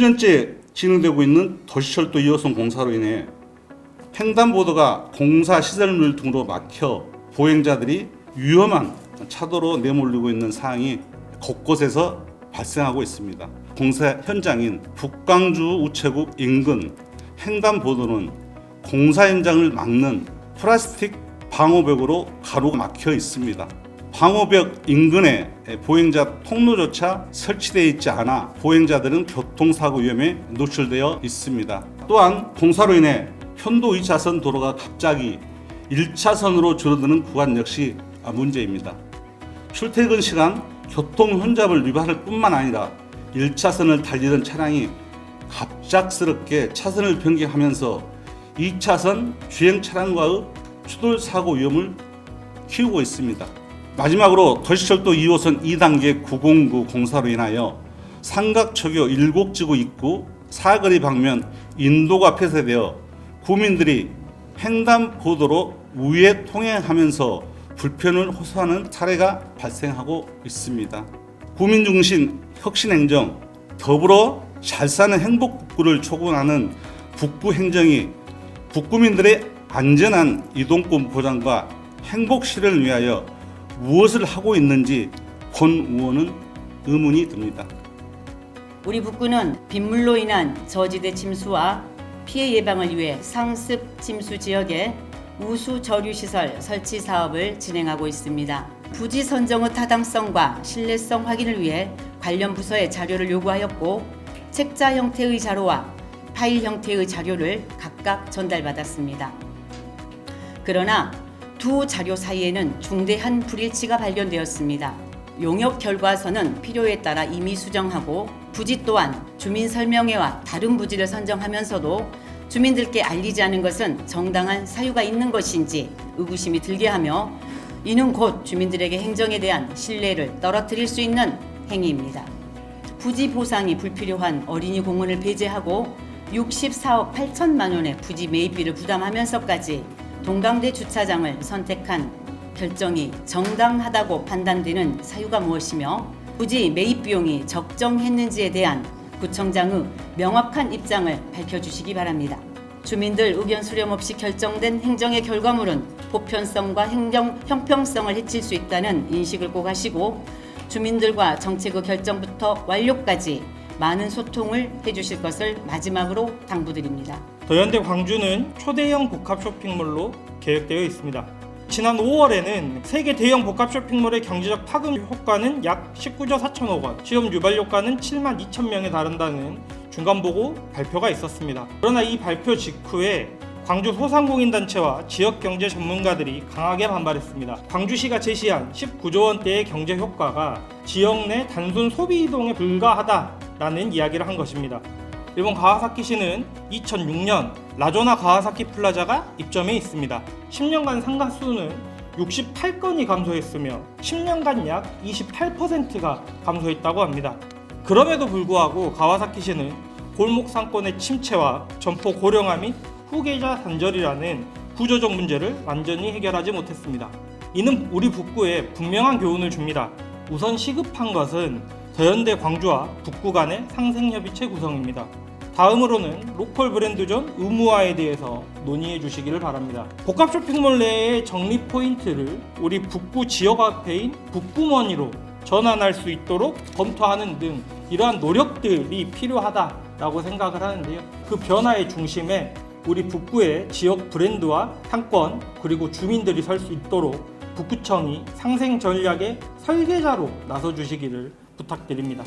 수년째 진행되고 있는 도시철도 2호선 공사로 인해 횡단보도가 공사 시설물 등으로 막혀 보행자들이 위험한 차도로 내몰리고 있는 상황이 곳곳에서 발생하고 있습니다. 공사 현장인 북광주 우체국 인근 횡단보도는 공사 현장을 막는 플라스틱 방호벽으로 가로가 막혀 있습니다. 방호벽 인근에 보행자 통로조차 설치되어 있지 않아 보행자들은 교통사고 위험에 노출되어 있습니다. 또한 공사로 인해 편도 2차선 도로가 갑자기 1차선으로 줄어드는 구간 역시 문제입니다. 출퇴근 시간 교통 혼잡을 유발할 뿐만 아니라 1차선을 달리던 차량이 갑작스럽게 차선을 변경하면서 2차선 주행 차량과의 추돌 사고 위험을 키우고 있습니다. 마지막으로 도시철도 2호선 2단계 909 공사로 인하여 삼각초교 일곡지구 입구 사거리 방면 인도가 폐쇄되어 구민들이 횡단보도로 우회 통행하면서 불편을 호소하는 사례가 발생하고 있습니다. 구민 중심 혁신 행정 더불어 잘 사는 행복 북구를 촉구하는 북구 행정이 북구민들의 안전한 이동권 보장과 행복 실현을 위하여 무엇을 하고 있는지 권 의원은 의문이 듭니다. 우리 북구는 빗물로 인한 저지대 침수와 피해 예방을 위해 상습 침수 지역에 우수 저류 시설 설치 사업을 진행하고 있습니다. 부지 선정의 타당성과 신뢰성 확인을 위해 관련 부서에 자료를 요구하였고 책자 형태의 자료와 파일 형태의 자료를 각각 전달받았습니다. 그러나 두 자료 사이에는 중대한 불일치가 발견되었습니다. 용역 결과서는 필요에 따라 이미 수정하고 부지 또한 주민 설명회와 다른 부지를 선정하면서도 주민들께 알리지 않은 것은 정당한 사유가 있는 것인지 의구심이 들게 하며 이는 곧 주민들에게 행정에 대한 신뢰를 떨어뜨릴 수 있는 행위입니다. 부지 보상이 불필요한 어린이 공원을 배제하고 64억 8천만 원의 부지 매입비를 부담하면서까지 동강대 주차장을 선택한 결정이 정당하다고 판단되는 사유가 무엇이며 부지 매입 비용이 적정했는지에 대한 구청장의 명확한 입장을 밝혀주시기 바랍니다. 주민들 의견 수렴 없이 결정된 행정의 결과물은 보편성과 행정 형평성을 해칠 수 있다는 인식을 꼭 하시고 주민들과 정책의 결정부터 완료까지 많은 소통을 해주실 것을 마지막으로 당부드립니다. 더현대 광주는 초대형 복합 쇼핑몰로 계획되어 있습니다. 지난 5월에는 세계 대형 복합 쇼핑몰의 경제적 파급 효과는 약 19조 4천억 원, 시험 유발 효과는 7만 2천 명에 달한다는 중간 보고 발표가 있었습니다. 그러나 이 발표 직후에 광주 소상공인단체와 지역경제 전문가들이 강하게 반발했습니다. 광주시가 제시한 19조 원대의 경제 효과가 지역 내 단순 소비 이동에 불과하다라는 이야기를 한 것입니다. 일본 가와사키시는 2006년 라조나 가와사키 플라자가 입점해 있습니다. 10년간 상가 수는 68건이 감소했으며 10년간 약 28%가 감소했다고 합니다. 그럼에도 불구하고 가와사키시는 골목 상권의 침체와 점포 고령화 및 후계자 단절이라는 구조적 문제를 완전히 해결하지 못했습니다. 이는 우리 북구에 분명한 교훈을 줍니다. 우선 시급한 것은 더현대 광주와 북구 간의 상생협의체 구성입니다. 다음으로는 로컬 브랜드존 의무화에 대해서 논의해 주시기를 바랍니다. 복합 쇼핑몰 내의 적립 포인트를 우리 북구 지역 화폐인 북구머니로 전환할 수 있도록 검토하는 등 이러한 노력들이 필요하다라고 생각을 하는데요. 그 변화의 중심에 우리 북구의 지역 브랜드와 상권 그리고 주민들이 설 수 있도록 북구청이 상생 전략의 설계자로 나서 주시기를 부탁드립니다.